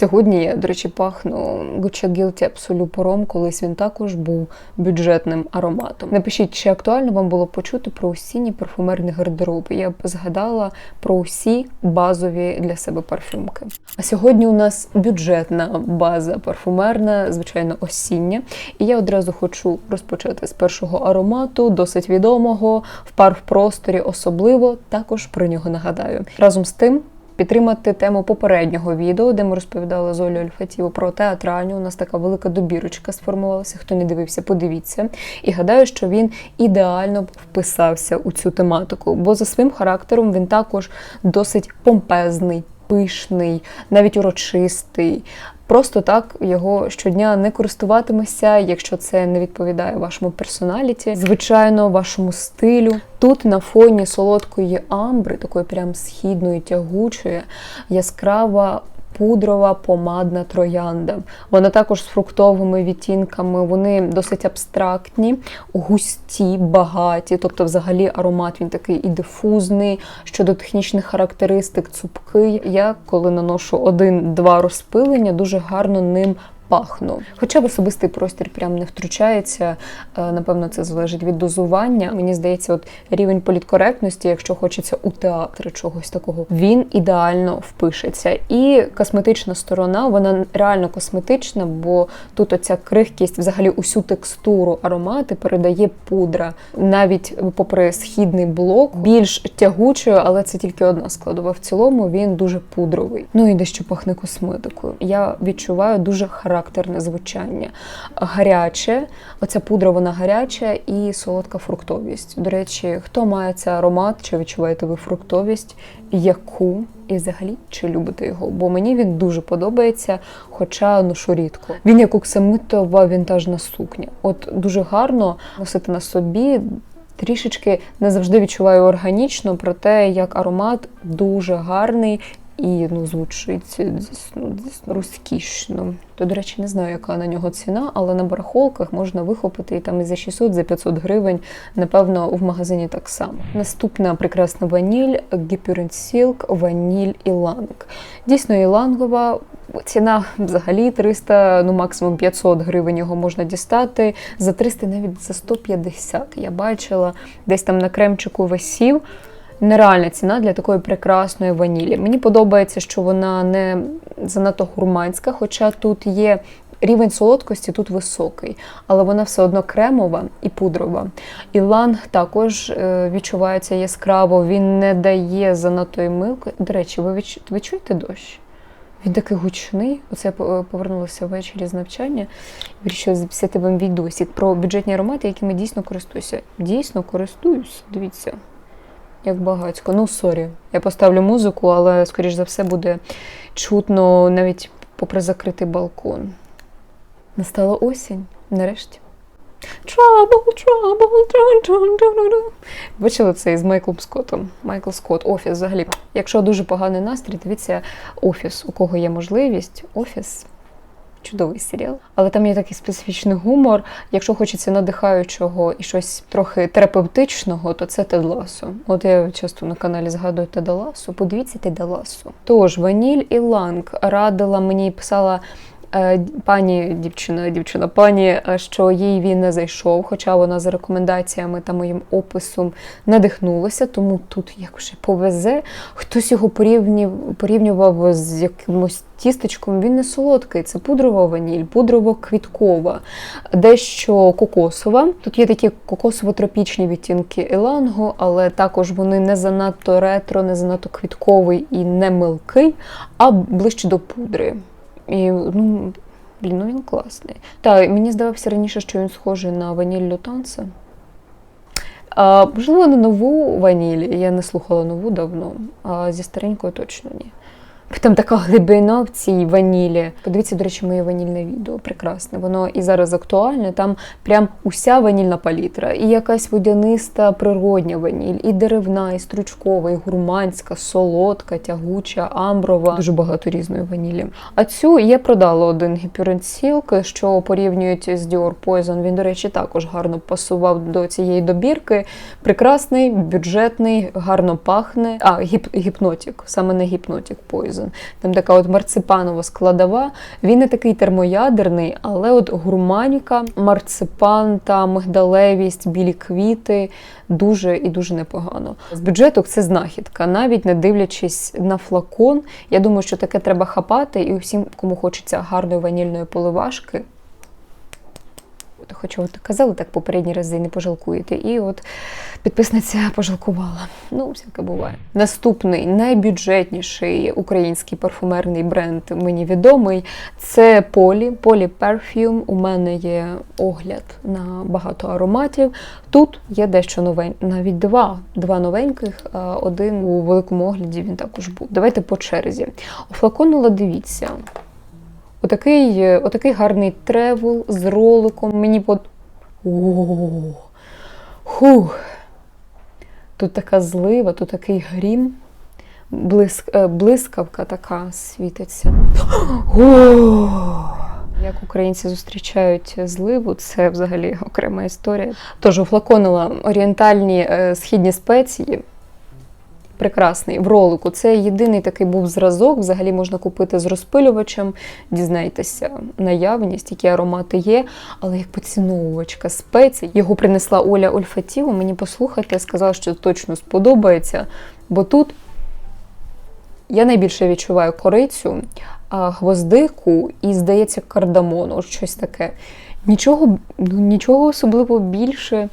Сьогодні я, до речі, пахну Gucci Guilty Absolute колись він також був бюджетним ароматом. Напишіть, чи актуально вам було почути про осінні парфумерні гардероби. Я б згадала про усі базові для себе парфюмки. А сьогодні у нас бюджетна база парфумерна, звичайно, осіння. І я одразу хочу розпочати з першого аромату, досить відомого в парфпросторі, особливо також про нього нагадаю. Разом з тим. Підтримати тему попереднього відео, де ми розповідали з Олею про театральню. У нас така велика добірочка сформувалася. Хто не дивився, подивіться. І гадаю, що він ідеально вписався у цю тематику, бо за своїм характером він також досить помпезний, пишний, навіть урочистий. Просто так його щодня не користуватимешся, якщо це не відповідає вашому персоналіті, звичайно, вашому стилю. Тут на фоні солодкої амбри, такої прям східної тягучої, яскрава. Пудрова помадна троянда. Вона також з фруктовими відтінками, вони досить абстрактні, густі, багаті. Тобто, взагалі, аромат він такий і дифузний. Щодо технічних характеристик, цупкий. Я коли наношу один-два розпилення, дуже гарно ним пахну. Хоча в особистий простір прям не втручається. Е, Напевно, це залежить від дозування. Мені здається, от рівень політкоректності, якщо хочеться у театрі чогось такого, він ідеально впишеться. І косметична сторона, вона реально косметична, бо тут оця крихкість, взагалі усю текстуру аромати передає пудра. Навіть попри східний блок, більш тягучою, але це тільки одна складова. В цілому він дуже пудровий. Ну і дещо пахне косметикою. Я відчуваю дуже характерне звучання. Гаряче, оця пудра вона гаряча і солодка фруктовість. До речі, хто має цей аромат, чи відчуваєте ви фруктовість, яку і взагалі чи любите його? Бо мені він дуже подобається, хоча ношу рідко. Він як оксамитова вінтажна сукня. От дуже гарно носити на собі. Трішечки не завжди відчуваю органічно, проте як аромат дуже гарний і ну, звучить дійсно, дійсно розкішно. То, до речі, не знаю, яка на нього ціна, але на барахолках можна вихопити і там і за 600, за 500 гривень, напевно, в магазині так само. Наступна прекрасна ваніль Silk, ваніль Іланг. Дійсно, ілангова. Ціна взагалі 300, ну максимум 500 гривень його можна дістати. За 300, навіть за 150. Я бачила десь там на кремчику висів нереальна ціна для такої прекрасної ванілі. Мені подобається, що вона не занадто гурманська, хоча тут є. Рівень солодкості тут високий, але вона все одно кремова і пудрова. Іланг також е, відчувається яскраво, він не дає занадто милки. До речі, ви відчу... ви чуєте дощ? Він такий гучний. Оце я повернулася ввечері з навчання. Вирішила записати вам відосик про бюджетні аромати, якими дійсно користуюся. Дійсно користуюсь, дивіться як багатько. Ну, сорі, я поставлю музику, але, скоріш за все, буде чутно навіть попри закритий балкон. Настала осінь, нарешті. Trouble, trouble, trouble. Бачили це із Майклом Скоттом. Майкл Скотт, офіс взагалі. Якщо дуже поганий настрій, дивіться офіс, у кого є можливість, офіс. Чудовий серіал, але там є такий специфічний гумор. Якщо хочеться надихаючого і щось трохи терапевтичного, то це Тед Ласо. От я часто на каналі згадую Теда Ласо. Подивіться Теда. Тож Ваніль і Ланг радила мені писала Е, пані дівчина, дівчина, пані, е, що їй він не зайшов, хоча вона за рекомендаціями та моїм описом надихнулася, тому тут як вже повезе. Хтось його порівнював, порівнював з якимось тістечком. Він не солодкий, це пудрова ваніль, пудрово-квіткова, дещо кокосова. Тут є такі кокосово-тропічні відтінки елангу, але також вони не занадто ретро, не занадто квітковий і не милкий, а ближче до пудри. І ну, блін, ну він класний. Та, мені здавався раніше, що він схожий на ваніллю танце. А, Можливо, на нову ваніль. Я не слухала нову давно, а зі старенькою точно ні. Там така глибина в цій ванілі. Подивіться, до речі, моє ванільне відео прекрасне. Воно і зараз актуальне. Там прям уся ванільна палітра, і якась водяниста природня ваніль, і деревна, і стручкова, і гурманська, солодка, тягуча, амброва. Дуже багато різної ванілі. А цю я продала один гіпюрент Silk, що порівнюють з Dior Poison. Він, до речі, також гарно пасував до цієї добірки. Прекрасний, бюджетний, гарно пахне. А, гіп, гіпнотік, саме не гіпнотік Poison. Frozen. Там така от марципанова складова. Він не такий термоядерний, але от гурманіка, марципан та мигдалевість, білі квіти дуже і дуже непогано. З бюджету це знахідка, навіть не дивлячись на флакон. Я думаю, що таке треба хапати, і усім, кому хочеться гарної ванільної поливашки. От, Хоча от казали так попередні рази, не пожалкуєте. І от підписниця пожалкувала. Ну, всяке буває. Наступний найбюджетніший український парфумерний бренд мені відомий. Це Полі, Полі Perfume. У мене є огляд на багато ароматів. Тут є дещо новеньке, навіть два. Два новеньких, один у великому огляді він також був. Давайте по черзі. Офлаконила, дивіться. Отакий, е, отакий гарний тревел з роликом. Мені под. Хух. Тут така злива, тут такий грім. Блиск, е, блискавка така світиться. О! Як українці зустрічають зливу, це взагалі окрема історія. Тож офлаконила орієнтальні е, східні спеції. Прекрасний в ролику. Це єдиний такий був зразок. Взагалі можна купити з розпилювачем, дізнайтеся наявність, які аромати є. Але як поціновувачка спецій, його принесла Оля Ольфатіва. Мені послухати, сказала, що точно сподобається. Бо тут я найбільше відчуваю корицю, гвоздику і, здається, кардамон, от щось таке. Нічого, ну, нічого особливо більше.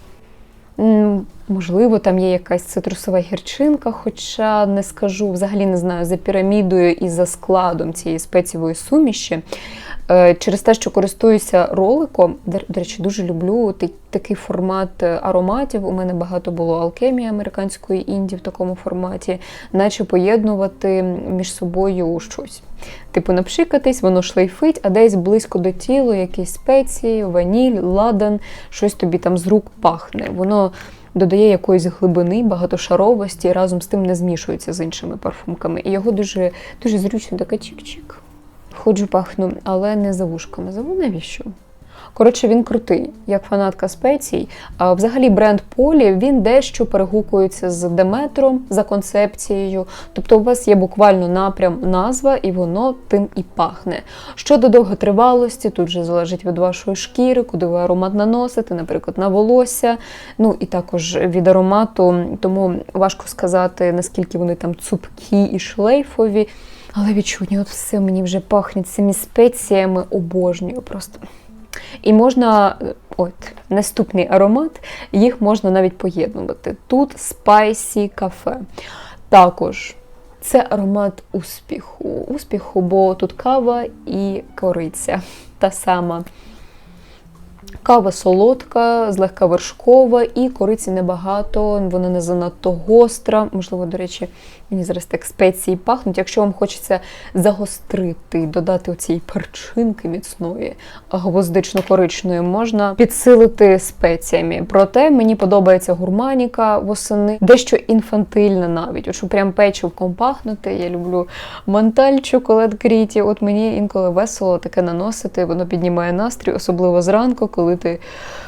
Можливо, там є якась цитрусова гірчинка, хоча не скажу, взагалі не знаю, за пірамідою і за складом цієї спецієвої суміші. Е, Через те, що користуюся роликом, до речі, дуже люблю такий формат е, ароматів. У мене багато було алкемії американської інді в такому форматі, наче поєднувати між собою щось. Типу, напшикатись, воно шлейфить, а десь близько до тілу якісь спеції, ваніль, ладан, щось тобі там з рук пахне. Воно додає якоїсь глибини, багатошаровості і разом з тим не змішується з іншими парфумками. І його дуже, дуже зручно таке чик-чик. Ходжу пахну, але не за вушками. Забув навіщо? Коротше, він крутий, як фанатка спецій. А взагалі бренд Полі він дещо перегукується з Деметром за концепцією. Тобто, у вас є буквально напрям назва, і воно тим і пахне. Щодо довготривалості, тут же залежить від вашої шкіри, куди ви аромат наносите, наприклад, на волосся. Ну і також від аромату, тому важко сказати, наскільки вони там цупкі і шлейфові. Але відчутні, от все мені вже пахне цими спеціями, обожнюю просто. І можна, от, наступний аромат, їх можна навіть поєднувати. Тут спайсі кафе. Також це аромат успіху. Успіху, бо тут кава і кориця. Та сама. Кава солодка, злегка вершкова, і кориці небагато, вона не занадто гостра. Можливо, до речі, мені зараз так спеції пахнуть. Якщо вам хочеться загострити, додати оцієї перчинки міцної, гвоздично-коричної, можна підсилити спеціями. Проте мені подобається гурманіка восени, дещо інфантильна навіть. От що прям печивком пахнути. Я люблю манталь, чоколад кріті. От мені інколи весело таке наносити, воно піднімає настрій, особливо зранку, коли ти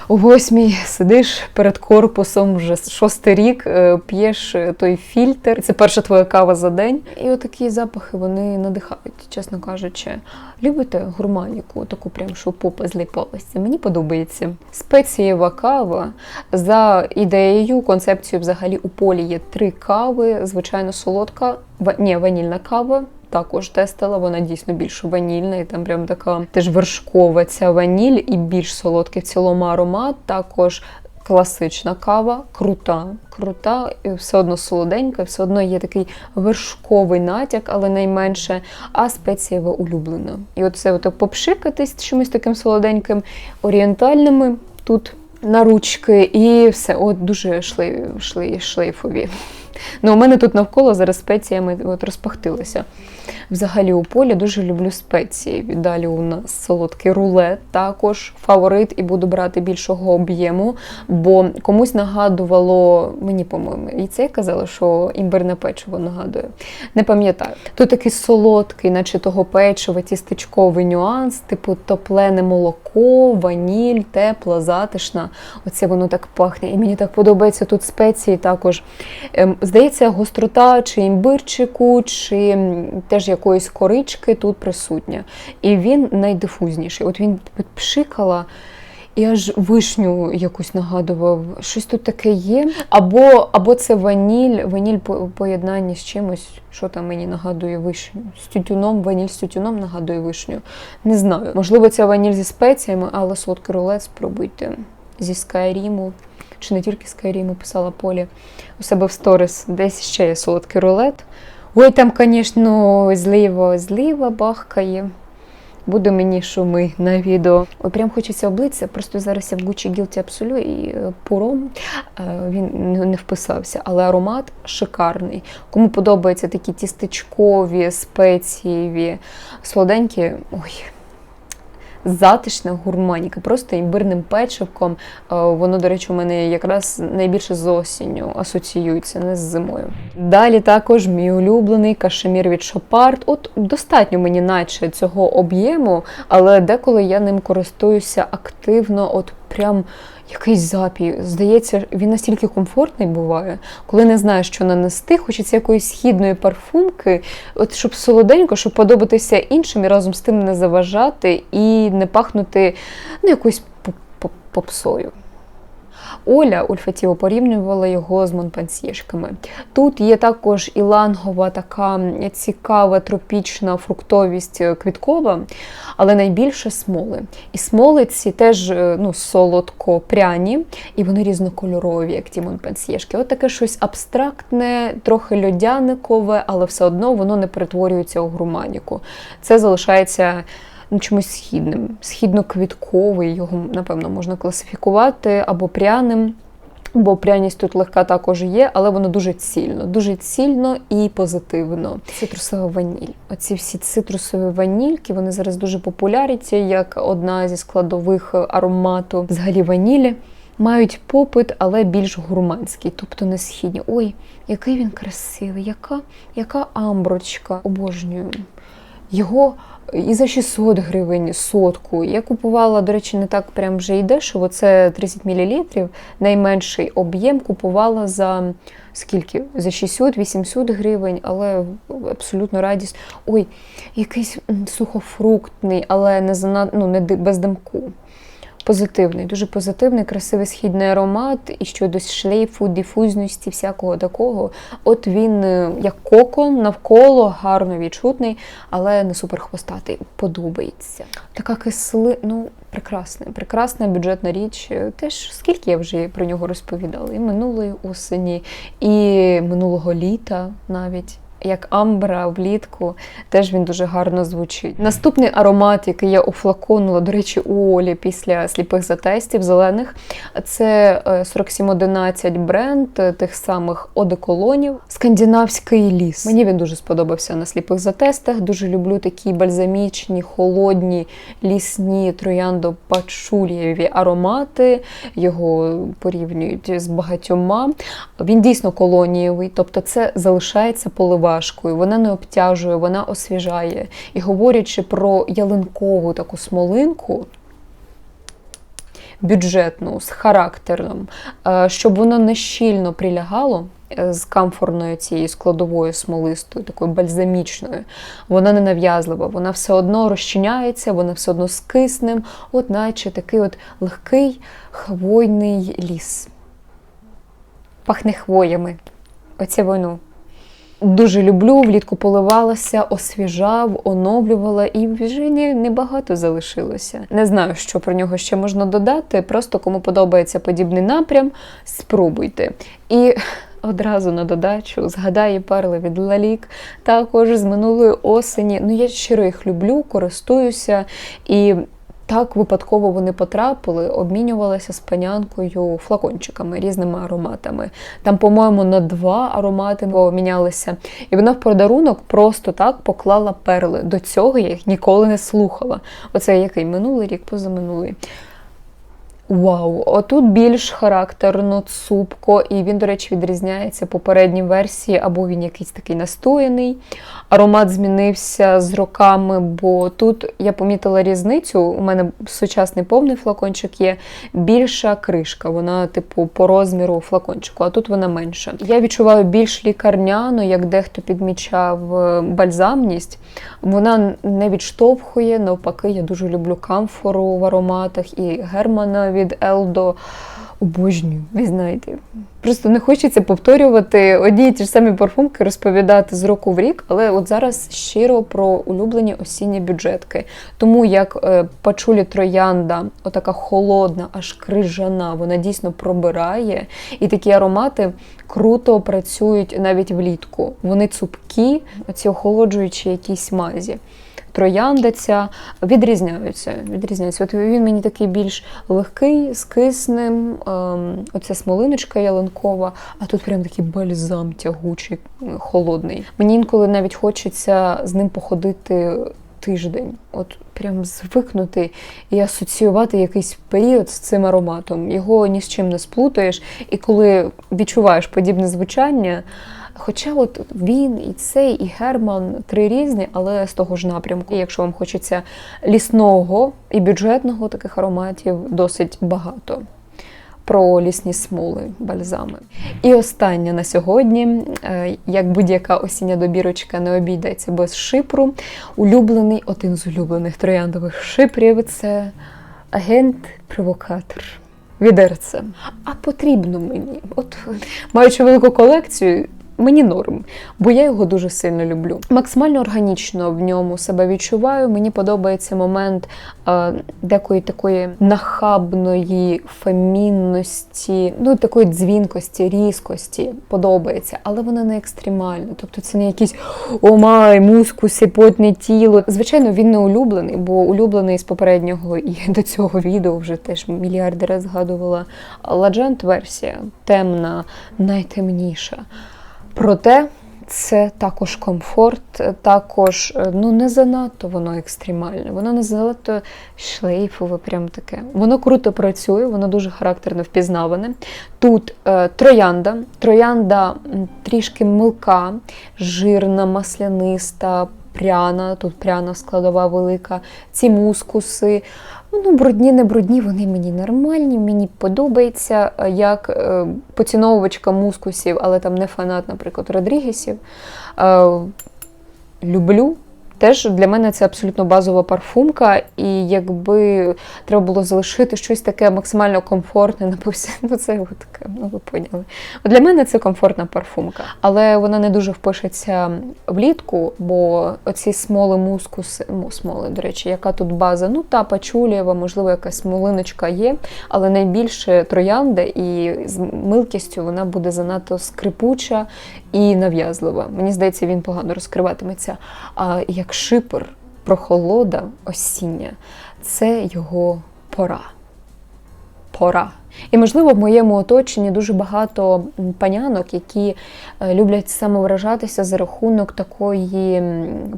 о восьмій сидиш перед корпусом вже шостий рік, е, п'єш е, той фільтр. Це перша твоя кава за день. І отакі запахи вони надихають, чесно кажучи. Любите гурманіку, таку прям, що попа зліпалася. Мені подобається. Спецієва кава. За ідеєю, концепцією взагалі у полі є три кави. Звичайно, солодка, ні, ванільна кава. Також тестила, вона дійсно більш ванільна, і там прям така теж вершкова ця ваніль і більш солодкий в цілому аромат. Також класична кава, крута, крута, і все одно солоденька, все одно є такий вершковий натяк, але найменше, а спецієва улюблена. І оце от попшикатись чимось таким солоденьким, орієнтальними тут на ручки, і все, от дуже шлей, шлей, шлейфові. Ну, у мене тут навколо зараз спеціями от розпахтилося. Взагалі у полі дуже люблю спеції. Далі у нас солодкий рулет, також фаворит, і буду брати більшого об'єму, бо комусь нагадувало, мені, по-моєму, і це казали, що імбирне печиво нагадує. Не пам'ятаю. Тут такий солодкий, наче того печива, тістечковий нюанс, типу топлене молоко, ваніль, тепла, затишна. Оце воно так пахне. І мені так подобається тут спеції також. Ем, Здається, гострота чи імбирчику, чи те, теж якоїсь корички тут присутня. І він найдифузніший. От він пшикала. І аж вишню якусь нагадував. Щось тут таке є. Або або це ваніль, ваніль по поєднанні з чимось, що там мені нагадує вишню. З тютюном, ваніль з тютюном нагадує вишню. Не знаю. Можливо, це ваніль зі спеціями, але солодкий рулет спробуйте зі Скайріму. Чи не тільки Скайріму писала Полі у себе в сторіс. Десь ще є солодкий рулет. Ой, там, звісно, зліва, зліва бахкає. Буде мені шуми на відео. Ой, прям хочеться облитися. Просто зараз я в Gucci Guilty Absolute і е, пуром е, він не вписався, але аромат шикарний. Кому подобаються такі тістечкові, спецієві, солоденькі. Ой затишна гурманіка, просто імбирним печивком. Е, воно, до речі, у мене якраз найбільше з осінню асоціюється, не з зимою. Далі також мій улюблений кашемір від Шопард. От достатньо мені, наче цього об'єму, але деколи я ним користуюся активно, от прям якийсь запій. Здається, він настільки комфортний буває, коли не знаєш, що нанести, хочеться якоїсь східної парфумки, от щоб солоденько, щоб подобатися іншим і разом з тим не заважати і не пахнути ну, якоюсь попсою. Оля Ульфатіво порівнювала його з монпансьєшками. Тут є також ілангова така цікава тропічна фруктовість е, квіткова, але найбільше смоли. І смоли ці теж е, ну, солодко-пряні, і вони різнокольорові, як ті монпансьєшки. От таке щось абстрактне, трохи льодяникове, але все одно воно не перетворюється у груманіку. Це залишається ну, чимось східним. Східно-квітковий, його, напевно, можна класифікувати або пряним. Бо пряність тут легка також є, але воно дуже цільно, дуже цільно і позитивно. Цитрусова ваніль. Оці всі цитрусові ванільки, вони зараз дуже популярні, як одна зі складових аромату взагалі ванілі. Мають попит, але більш гурманський, тобто не східні. Ой, який він красивий, яка яка амброчка. Обожнюю. Його і за 600 гривень сотку. Я купувала, до речі, не так прям вже і дешево. Це 30 мл, найменший об'єм купувала за скільки? За 600-800 гривень, але абсолютно радість. Ой, якийсь сухофруктний, але не занад... ну, не без димку позитивний, дуже позитивний, красивий східний аромат і щодо шлейфу, дифузності, всякого такого. От він, е, як кокон, навколо гарно відчутний, але не супер хвостатий. Подобається. Така кисли, ну, прекрасна, прекрасна бюджетна річ. Теж скільки я вже про нього розповідала, і минулої осені, і минулого літа навіть як амбра влітку, теж він дуже гарно звучить. Наступний аромат, який я уфлаконула, до речі, у Олі після сліпих затестів зелених, це 4711 е, бренд тих самих одеколонів. Скандинавський ліс. Мені він дуже сподобався на сліпих затестах. Дуже люблю такі бальзамічні, холодні, лісні трояндо-пачулієві аромати. Його порівнюють з багатьома. Він дійсно колонієвий, тобто це залишається полива важкою, вона не обтяжує, вона освіжає. І говорячи про ялинкову таку смолинку, бюджетну, з характером, е, щоб воно не щільно прилягало. Е, з камфорною цією складовою смолистою, такою бальзамічною, вона не нав'язлива, вона все одно розчиняється, вона все одно з киснем, от наче такий от легкий хвойний ліс. Пахне хвоями. Оце воно. Дуже люблю, влітку поливалася, освіжав, оновлювала, і вже небагато залишилося. Не знаю, що про нього ще можна додати. Просто кому подобається подібний напрям, спробуйте. І одразу на додачу згадаю перли від Лалік, також з минулої осені. Ну, я щиро їх люблю, користуюся і. Так випадково вони потрапили, обмінювалися з панянкою флакончиками, різними ароматами. Там, по-моєму, на два аромати обмінялися. І вона в подарунок просто так поклала перли. До цього я їх ніколи не слухала. Оце який минулий рік, позаминулий. Вау, отут більш характерно, цупко, і він, до речі, відрізняється попередній версії, або він якийсь такий настояний. Аромат змінився з роками, бо тут я помітила різницю. У мене сучасний повний флакончик є більша кришка, вона, типу, по розміру флакончику, а тут вона менша. Я відчуваю більш лікарняно, як дехто підмічав е, бальзамність. Вона не відштовхує, навпаки, я дуже люблю камфору в ароматах і германа від Елдо. Обожнюю, ви знаєте. Просто не хочеться повторювати одні й ті ж самі парфумки, розповідати з року в рік, але от зараз щиро про улюблені осінні бюджетки. Тому як е, пачулі троянда, отака холодна, аж крижана, вона дійсно пробирає. І такі аромати круто працюють навіть влітку. Вони цупкі, оці охолоджуючі якісь мазі троянда ця відрізняються. відрізняються. От він мені такий більш легкий, з киснем, ем, оця смолиночка ялинкова, а тут прям такий бальзам тягучий, холодний. Мені інколи навіть хочеться з ним походити. Тиждень, от прям звикнути і асоціювати якийсь період з цим ароматом. Його ні з чим не сплутаєш, і коли відчуваєш подібне звучання. Хоча от він і цей, і Герман три різні, але з того ж напрямку. Якщо вам хочеться лісного і бюджетного таких ароматів, досить багато. Про лісні смоли, бальзами. І останнє на сьогодні, е, як будь-яка осіння добірочка не обійдеться без шипру. Улюблений один з улюблених трояндових шипрів це агент-провокатор. Відерце. А потрібно мені. От маючи велику колекцію, Мені норм, бо я його дуже сильно люблю. Максимально органічно в ньому себе відчуваю. Мені подобається момент е, декої такої нахабної фемінності, ну такої дзвінкості, різкості подобається, але вона не екстремальна. Тобто це не якийсь омай, мускуси, потне тіло. Звичайно, він не улюблений, бо улюблений з попереднього і до цього відео вже теж мільярди раз згадувала. Ладжент версія темна, найтемніша. Проте це також комфорт, також ну не занадто воно екстремальне, воно не занадто шлейфове, прям таке. Воно круто працює, воно дуже характерно впізнаване. Тут е, троянда, троянда трішки милка, жирна, масляниста, пряна, тут пряна складова велика, ці мускуси. Ну, брудні, не брудні, вони мені нормальні, мені подобається е, як е, поціновувачка мускусів, але там не фанат, наприклад, Родрігесів. Е, люблю. Теж для мене це абсолютно базова парфумка, і якби треба було залишити щось таке максимально комфортне на повсі... ну це таке, ну ви поняли. От Для мене це комфортна парфумка, але вона не дуже впишеться влітку, бо оці смоли мускуси, ну, смоли, до речі, яка тут база? Ну та пачулєва, можливо, якась смолиночка є, але найбільше троянда, і з милкістю вона буде занадто скрипуча і нав'язлива. Мені здається, він погано розкриватиметься. А як шипер, прохолода осіння це його пора. Пора. І, можливо, в моєму оточенні дуже багато панянок, які е, люблять самовражатися за рахунок такої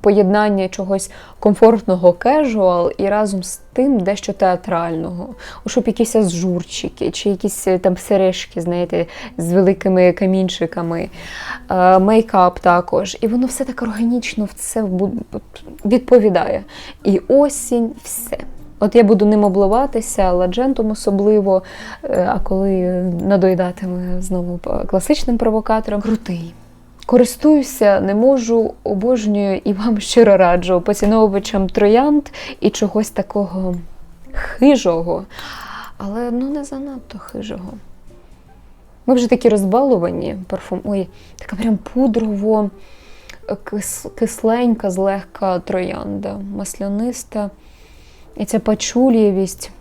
поєднання чогось комфортного кежуал і разом з тим дещо театрального. Щоб якісь журчики, чи якісь е, там сережки, знаєте, з великими камінчиками, е, мейкап також. І воно все так органічно в це відповідає. І осінь все. От я буду ним обливатися, ладжентом особливо, е, а коли надоїдатиме знову класичним провокатором. Крутий. Користуюся, не можу, обожнюю і вам щиро раджу поціновувачам троянд і чогось такого хижого, але ну не занадто хижого. Ми вже такі розбалувані парфум. Ой, така прям пудрово, кис, кисленька, злегка троянда, масляниста. І ця пачулієвість.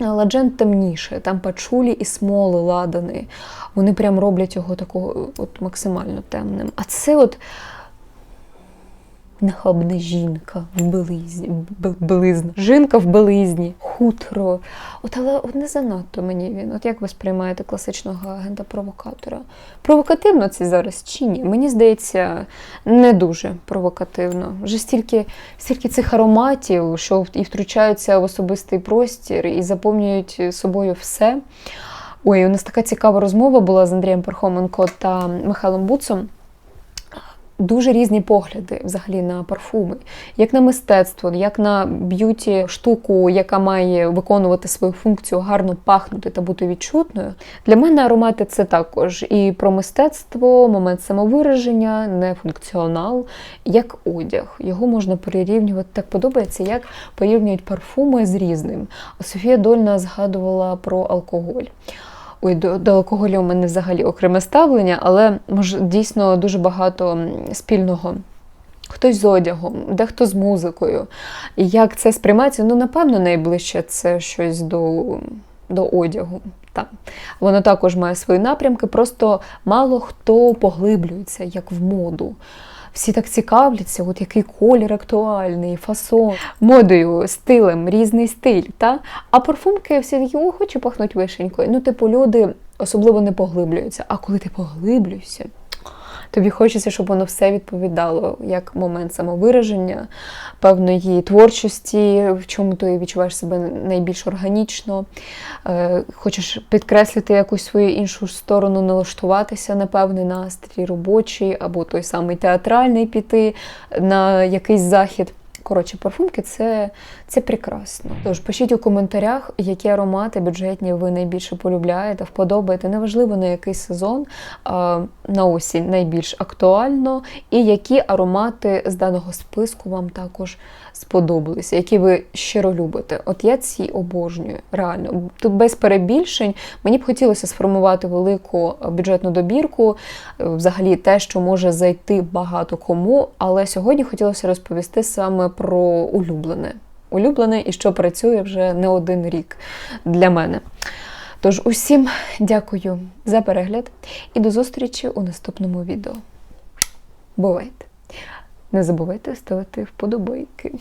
Ладжен темніше, там пачулі і смоли ладани. Вони прям роблять його такого от максимально темним. А це от Нахабна жінка в белизні, б- белизна. Жінка в белизні, хутро. От але от не занадто мені він. От як ви сприймаєте класичного агента-провокатора? Провокативно це зараз чи ні? Мені здається, не дуже провокативно. Вже стільки, стільки цих ароматів, що і втручаються в особистий простір і заповнюють собою все. Ой, у нас така цікава розмова була з Андрієм Пархоменко та Михайлом Буцом. Дуже різні погляди взагалі на парфуми, як на мистецтво, як на б'юті штуку, яка має виконувати свою функцію, гарно пахнути та бути відчутною. Для мене аромати це також і про мистецтво, момент самовираження, не функціонал, як одяг. Його можна перерівнювати. Так подобається, як порівнюють парфуми з різним. Софія Дольна згадувала про алкоголь. Ой, до, до алкоголю у мене взагалі окреме ставлення, але може дійсно дуже багато спільного. Хтось з одягом, дехто з музикою. І як це сприймається? Ну, напевно, найближче це щось до, до одягу. Так. Воно також має свої напрямки, просто мало хто поглиблюється, як в моду. Всі так цікавляться, от який колір актуальний, фасон, модою, стилем, різний стиль. Та? А парфумки всі такі, о, хочу пахнуть вишенькою. Ну, типу, люди особливо не поглиблюються. А коли ти поглиблюєшся, тобі хочеться, щоб воно все відповідало як момент самовираження, певної творчості, в чому ти відчуваєш себе найбільш органічно. Е, Хочеш підкреслити якусь свою іншу сторону, налаштуватися на певний настрій робочий, або той самий театральний піти на якийсь захід. Коротше, парфумки це, це прекрасно. Тож пишіть у коментарях, які аромати бюджетні ви найбільше полюбляєте, вподобаєте. Неважливо на який сезон, на осінь найбільш актуально, і які аромати з даного списку вам також сподобалися, які ви щиро любите. От я ці обожнюю, реально. Тут без перебільшень. Мені б хотілося сформувати велику бюджетну добірку, е, взагалі те, що може зайти багато кому. Але сьогодні хотілося розповісти саме про улюблене. Улюблене і що працює вже не один рік для мене. Тож усім дякую за перегляд і до зустрічі у наступному відео. Бувайте! Не забувайте ставити вподобайки.